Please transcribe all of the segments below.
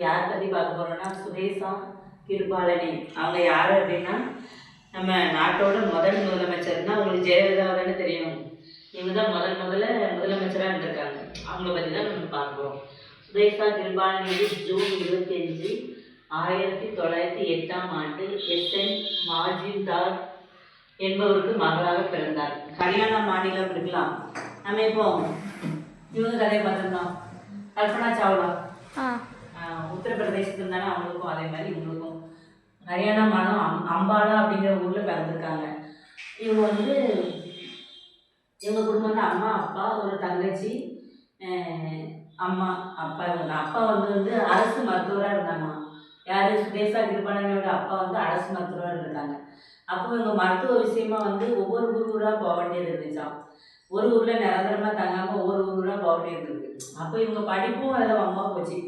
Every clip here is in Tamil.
யார் பற்றி பார்க்க போகிறோன்னா சுதேசா கிருபாலனி. அவங்க யார் அப்படின்னா நம்ம நாட்டோட முதல் முதலமைச்சர்னா உங்களுக்கு ஜெயலலிதா தெரியும். இவங்க தான் முதல் முதல்ல முதலமைச்சராக இருந்திருக்காங்க. அவங்கள பற்றி தான் நம்ம பார்க்குறோம் சுதேசா கிருபாலனி ஜூன் இருபத்தி அஞ்சு ஆயிரத்தி தொள்ளாயிரத்தி எட்டாம் ஆண்டு எஸ். என். மாஜிந்தார் என்பவருக்கு மகளாக பிறந்தார். ஹரியானா மாநிலம் இருக்கலாம் நம்ம இப்போ இவங்க கதையை பார்த்துருந்தோம் கல்பனா சாவ்லா. ஆ. உத்தரப்பிரதேசத்துல தானே அவங்களுக்கும் அதே மாதிரி இவங்களுக்கும். ஹரியானா மாநிலம் அம் அம்பாலா அப்படிங்கிற ஊரில் பிறந்திருக்காங்க. இவங்க வந்து இவங்க குடும்பம் வந்து அம்மா அப்பா ஒரு தங்கச்சி அம்மா அப்பா இவங்க. அப்பா வந்து வந்து அரசு மருத்துவராக இருந்தாங்க யார்? சுதேசா கிருபாலனியோட அப்பா வந்து அரசு மருத்துவராக இருந்தாங்க அப்போ இவங்க மருத்துவ விஷயமா வந்து ஒவ்வொரு ஊர் ஊராக போக வேண்டியது இருந்துச்சான் ஒரு ஊரில் நிரந்தரமாக தங்காமல் ஒவ்வொரு ஊராக போக வேண்டியது இருக்குது அப்போ இவங்க படிப்பும் அதில் அம்மா போச்சு.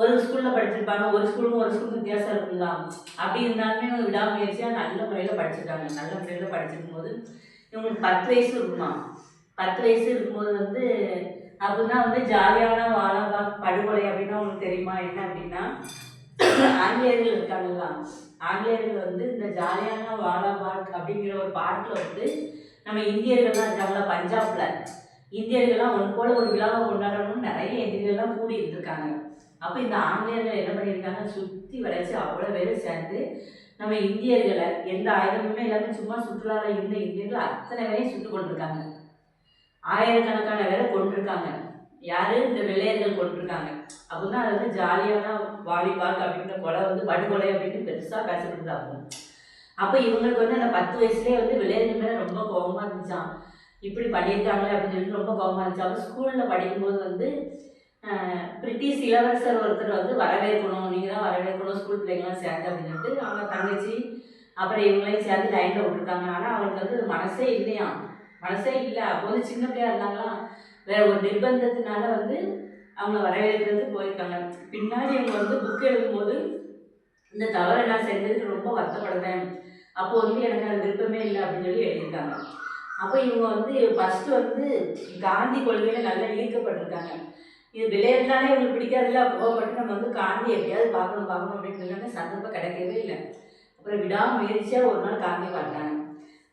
ஒரு ஸ்கூலில் படிச்சிருப்பாங்க ஒரு ஸ்கூலுக்கும் ஒரு ஸ்கூலுக்கும் வித்தியாசம் இருக்குங்களா? அப்படி இருந்தாலுமே இவங்க விடாமுயற்சியாக நல்ல முறையில் படிச்சிருக்காங்க நல்ல முறையில் படிச்சிருக்கும் போது இவங்களுக்கு பத்து வயசு இருக்குமா? பத்து வயசு இருக்கும்போது வந்து அப்படின்னா வந்து ஜாலியான வாழாபாக் படுகொலை அப்படின்னா உங்களுக்கு தெரியுமா? என்ன அப்படின்னா ஆங்கிலேயர்கள் இருக்காங்களா ஆங்கிலேயர்கள் வந்து இந்த ஜாலியான வாலாபாக் அப்படிங்கிற ஒரு பாட்டில் வந்து நம்ம இந்தியர்கள்லாம் இருக்காங்களா பஞ்சாப்ல? இந்தியர்கள்லாம் ஒன்று போல ஒரு விழாவை கொண்டாடணும்னு நிறைய இந்தியர்கள்லாம் கூடி இருந்திருக்காங்க. அப்போ இந்த ஆங்கிலேயர்கள் என்ன பண்ணியிருக்காங்க? சுற்றி வளைச்சு அவ்வளோ பேரும் சேர்ந்து நம்ம இந்தியர்களை எந்த ஆயுதமுமே எல்லாமே சும்மா சுற்றுலாவில் இருந்த இந்தியர்கள் அத்தனை பேரையும் சுட்டு கொண்டிருக்காங்க ஆயிரக்கணக்கான பேரை கொண்டிருக்காங்க யாரு? இந்த வெள்ளையர்கள் கொண்டிருக்காங்க அப்படின்னா அது வந்து ஜாலியான வாலி பார்க் அப்படின்ற கொலை வந்து படுகொலை அப்படின்னு பெருசாக பேசப்பட்டு அப்போ. அப்போ இவங்களுக்கு வந்து அந்த பத்து வயசுலேயே வந்து வெள்ளையர்கள் மேலே ரொம்ப கோபமாக இருந்துச்சான் இப்படி பண்ணியிருக்காங்களே அப்படின்னு சொல்லிட்டு ரொம்ப கோபமாக இருந்துச்சு அப்போ ஸ்கூலில் படிக்கும்போது வந்து பிரிட்டிஷ் இளவரசர் ஒருத்தர் வந்து வரவேற்கணும் நீங்கள் தான் வரவேற்கணும் ஸ்கூல் பிள்ளைங்களாம் சேர்ந்து அப்படின்னு சொல்லிட்டு அவங்க தங்கச்சி அப்புறம் இவங்களையும் சேர்ந்து லைனில் விட்டுருக்காங்க. ஆனால் அவங்களுக்கு வந்து மனசே இல்லையா? மனசே இல்லை. அப்போது வந்து சின்ன பிள்ளையா இருந்தாங்களா? வேற ஒரு நிர்பந்தத்தினால வந்து அவங்க வரவேற்கிறது போயிருக்காங்க. பின்னாடி இவங்க வந்து புக் எழுதும்போது இந்த தவறை நான் செஞ்சதுக்கு ரொம்ப வருத்தப்படுறேன். அப்போ வந்து எனக்கு அது விருப்பமே இல்லை அப்படின்னு சொல்லி எழுதியிருக்காங்க. அப்போ இவங்க வந்து ஃபஸ்ட்டு வந்து காந்தி கொள்கையில் நல்லா ஈர்க்கப்பட்டிருக்காங்க. இது விளையாட்டுனாலே உங்களுக்கு பிடிக்காதுல்ல கோவப்பட்டு நம்ம வந்து காந்தி எப்படியாவது பார்க்கணும் பார்க்கணும் அப்படின்னு எல்லாமே சந்தர்ப்பம் கிடைக்கவே இல்லை. அப்புறம் விடாமுயற்சியாக ஒரு நாள் காந்தி பார்த்தாங்க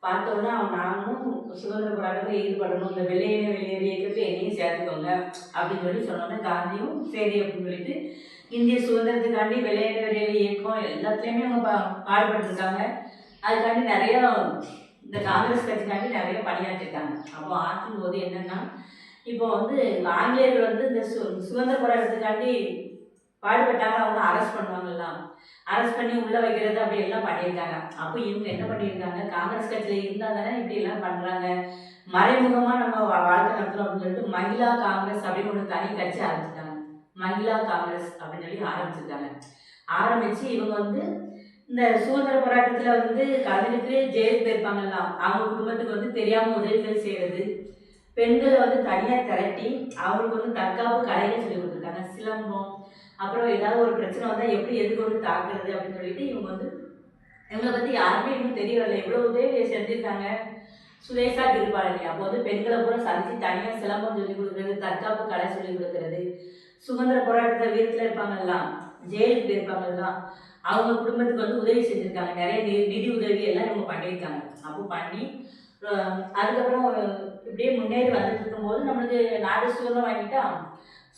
பார்த்தோன்னா அவன் நானும் சுதந்திர போராட்டத்தில் ஈடுபடணும் இந்த வெளியேற வெளியேற இயக்கத்தில் என்னையும் சேர்த்துக்கோங்க அப்படின்னு சொல்லி சொன்னோன்னே காந்தியும் சரி அப்படின்னு சொல்லிட்டு இந்திய சுதந்திரத்துக்காண்டி வெளியேற வெளியேற இயக்கம் எல்லாத்துலேயுமே அவங்க பா பாடுபட்டிருக்காங்க. அதுக்காண்டி நிறையா இந்த காங்கிரஸ் கட்சிக்காண்டி நிறைய பணியாற்றிருக்காங்க. அப்போ ஆற்றும் போது என்னென்னா இப்போ வந்து ஆங்கிலேயர்கள் வந்து இந்த சு சுதந்திர போராட்டத்துக்காண்டி பாடுபட்டாங்க அவங்க அரெஸ்ட் பண்ணுவாங்கல்லாம் அரெஸ்ட் பண்ணி உள்ள வைக்கிறது அப்படி எல்லாம் பண்ணியிருக்காங்க. அப்போ இவங்க என்ன பண்ணியிருக்காங்க? காங்கிரஸ் கட்சியில் இருந்தால் தானே இப்படி எல்லாம் பண்ணுறாங்க மறைமுகமாக நம்ம வாழ்க்கை நடத்துகிறோம் அப்படின்னு சொல்லிட்டு மகிழா காங்கிரஸ் அப்படின்னு ஒரு தனி கட்சி ஆரம்பிச்சிட்டாங்க. மகிழா காங்கிரஸ் அப்படின்னு சொல்லி ஆரம்பிச்சிருக்காங்க. ஆரம்பித்து இவங்க வந்து இந்த சுதந்திர போராட்டத்தில் வந்து கலந்துட்டு ஜெயிலுக்கு போயிருப்பாங்கல்லாம் அவங்க குடும்பத்துக்கு வந்து தெரியாமல் உதவிகள் செய்கிறது பெண்களை வந்து தனியாக திரட்டி அவங்களுக்கு வந்து தற்காப்பு கலைகள் சொல்லி கொடுத்துருக்காங்க. சிலம்பம் அப்புறம் ஏதாவது ஒரு பிரச்சனை வந்தால் எப்படி எதிர்கொண்டு தாக்குறது அப்படின்னு சொல்லிட்டு இவங்க வந்து இவங்களை பற்றி யாருமே இன்னும் தெரிய வரல எவ்வளோ உதவி செஞ்சுருக்காங்க. சுதேசா கிருபாலனி. அப்போ வந்து பெண்களை பூரா சந்தித்து தனியாக சிலம்பம் சொல்லி கொடுக்குறது தற்காப்பு கலை சொல்லி கொடுக்குறது. சுதந்திர போராட்டத்தில் வீரத்தில் இருப்பாங்கல்லாம் ஜெயிலுக்கு போயிருப்பாங்கல்ல அவங்க குடும்பத்துக்கு வந்து உதவி செஞ்சுருக்காங்க. நிறைய நிதி உதவி எல்லாம் இவங்க பண்ணியிருக்காங்க. அப்போ பண்ணி அதுக்கப்புறம் இப்படியே முன்னேறி வந்துட்டு இருக்கும்போது நம்மளுக்கு நாடு சுதந்திரம் வாங்கிட்டா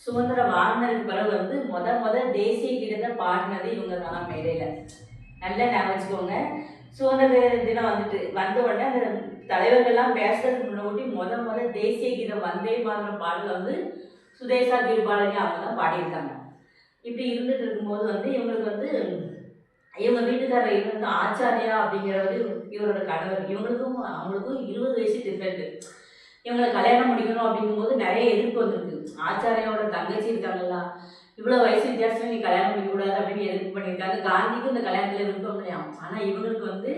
சுதந்திரம் வாங்கினதுக்கு பிறகு வந்து முத முத தேசிய கீதத்தை பாடினது இவங்க தான் மேடையில். நல்லா ஞாபகம் வச்சுக்கோங்க. சுதந்திர தினம் வந்துட்டு வந்த உடனே அந்த தலைவர்கள்லாம் பேசுறதுக்கு முன்னாடி முத முத தேசிய கீதம் வந்தே மாதிரம் பாடல வந்து சுதேசா கிருபாலனி அவங்க தான் பாடியிருக்காங்க. இப்படி இருந்துட்டு இருக்கும்போது வந்து இவங்களுக்கு வந்து இவங்க வீட்டுக்காரர் இவர் வந்து ஆச்சாரியா அப்படிங்கிறவர் இவரோட கணவர். இவங்களுக்கும் அவங்களுக்கும் இருபது வயசு டிஃப்ரெண்ட் இவங்களை கல்யாணம் முடிக்கணும் அப்படிங்கும்போது நிறைய எதிர்ப்பு வந்திருக்கு. ஆச்சாரியாவோட தங்கச்சி இருக்காங்களா இவ்வளோ வயசு வித்தியாசம் நீ கல்யாணம் பண்ணிக்கூடாது அப்படின்னு எதிர்ப்பு பண்ணியிருக்காங்க. காந்திக்கும் இந்த கல்யாணத்தில் விருப்பம் இல்லையா ஆனால் இவங்களுக்கு வந்து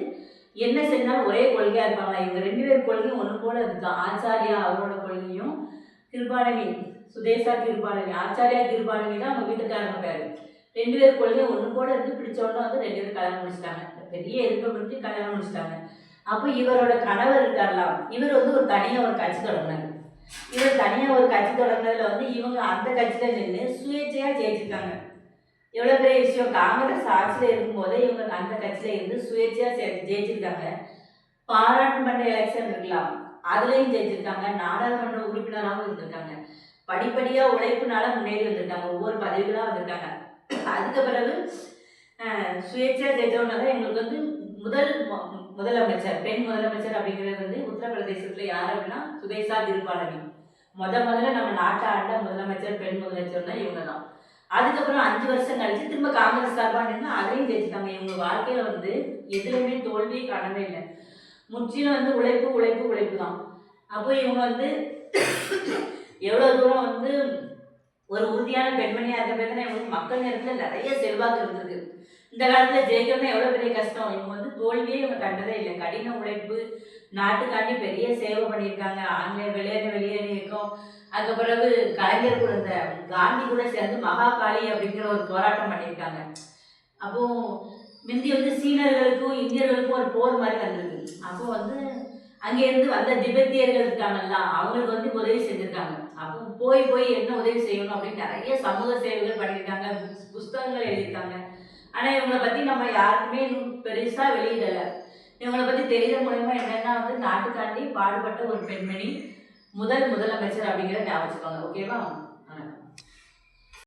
என்ன செஞ்சாலும் ஒரே கொள்கையாக இருப்பாங்களா? இவங்க ரெண்டு பேர் கொள்கையும் ஒன்று போல இருக்கா ஆச்சாரியா அவரோட கொள்கையும் கிருபாலனி சுதேசா கிருபாலனி ஆச்சாரியா கிருபாலனி தான் அவங்க வீட்டுக்காரங்க பேர். ரெண்டு பேர் கொள்கையும் ஒன்று போல இருந்து பிடிச்ச வந்து ரெண்டு பேரும் கல்யாணம் முடிச்சிட்டாங்க. பெரிய எதிர்ப்பை பிடிச்சி கல்யாணம் முடிச்சிட்டாங்க. அப்போ இவரோட கணவர் இருக்காரலாம் இவர் வந்து ஒரு தனியாக ஒரு கட்சி தொடங்கினார். இவர் தனியாக ஒரு கட்சி தொடங்கினதுல வந்து இவங்க அந்த கட்சியில் நின்று சுயேட்சையாக ஜெயிச்சிருக்காங்க. எவ்வளோ பெரிய விஷயம் காங்கிரஸ் ஆட்சியில் இருக்கும்போதே இவங்க அந்த கட்சியில் இருந்து சுயேட்சையாக ஜெயிச்சிருக்காங்க. பாராளுமன்ற எலெக்ஷன் இருக்கலாம் அதுலேயும் ஜெயிச்சிருக்காங்க. நாடாளுமன்ற உறுப்பினராகவும் இருந்திருக்காங்க. படிப்படியாக உழைப்புனால முன்னேறி வந்திருக்காங்க. ஒவ்வொரு பதவிகளாக வந்திருக்காங்க. அதுக்கு பிறகு அஹ், சுயேட்சையாக ஜெயித்தவங்க தான் எங்களுக்கு வந்து முதல் முதலமைச்சர் பெண் முதலமைச்சர் அப்படிங்கிறது வந்து உத்தரப்பிரதேசத்தில் யார் அப்படின்னா சுதேசா திருப்பாலனி முத முதல்ல நம்ம நாட்டை ஆண்ட முதலமைச்சர் பெண் முதலமைச்சர்னா இவங்க தான் அதுக்கப்புறம் அஞ்சு வருஷம் கழிச்சு திரும்ப காங்கிரஸ் சார்பாக நின்று அதையும் ஜெயிச்சுட்டாங்க. இவங்க வாழ்க்கையில வந்து எதுலையுமே தோல்வியை காணவே இல்லை. முற்றிலும் வந்து உழைப்பு உழைப்பு உழைப்பு தான் அப்போ இவங்க வந்து எவ்வளோ தூரம் வந்து ஒரு உறுதியான பெண்மணியாக இருக்க பேர் இவங்களுக்கு மக்கள் நேரத்தில் நிறைய செல்வாக்கு இருந்திருக்கு இந்த காலத்தில் ஜெயிக்கணும்னா எவ்வளோ பெரிய கஷ்டம்? இவங்க வந்து தோல்வியே இவங்க கண்டதே இல்லை. கடின உழைப்பு நாட்டுக்காண்டி பெரிய சேவை பண்ணியிருக்காங்க. ஆங்கிலேயர் வெளியேற வெளியேறி இருக்கும். அதுக்கு பிறகு கலைஞர் கூட இந்த காந்தி கூட சேர்ந்து மகாகாளி அப்படிங்கிற ஒரு போராட்டம் பண்ணியிருக்காங்க. அப்போ முந்தி வந்து சீனர்களுக்கும் இந்தியர்களுக்கும் ஒரு போர் மாதிரி வந்திருக்கு அப்போ வந்து அங்கேருந்து வந்த திபெத்தியர்கள் இருக்காங்கல்ல அவங்களுக்கு வந்து உதவி செஞ்சுருக்காங்க. அப்போ போய் போய் என்ன உதவி செய்யணும் அப்படின்னு நிறைய சமூக சேவைகள் பண்ணியிருக்காங்க புஸ்- புஸ்தகங்கள் எழுதியிருக்காங்க. ஆனால் இவங்களை பற்றி நம்ம யாருக்குமே இன்னும் பெருசாக வெளியிடலை இவங்களை பற்றி தெரியுற மூலயமா என்னன்னா வந்து நாட்டுக்காண்டி பாடுபட்ட ஒரு பெண்மணி முதல் முதலமைச்சர் அப்படிங்கிற ஞாபகம் ஓகேவா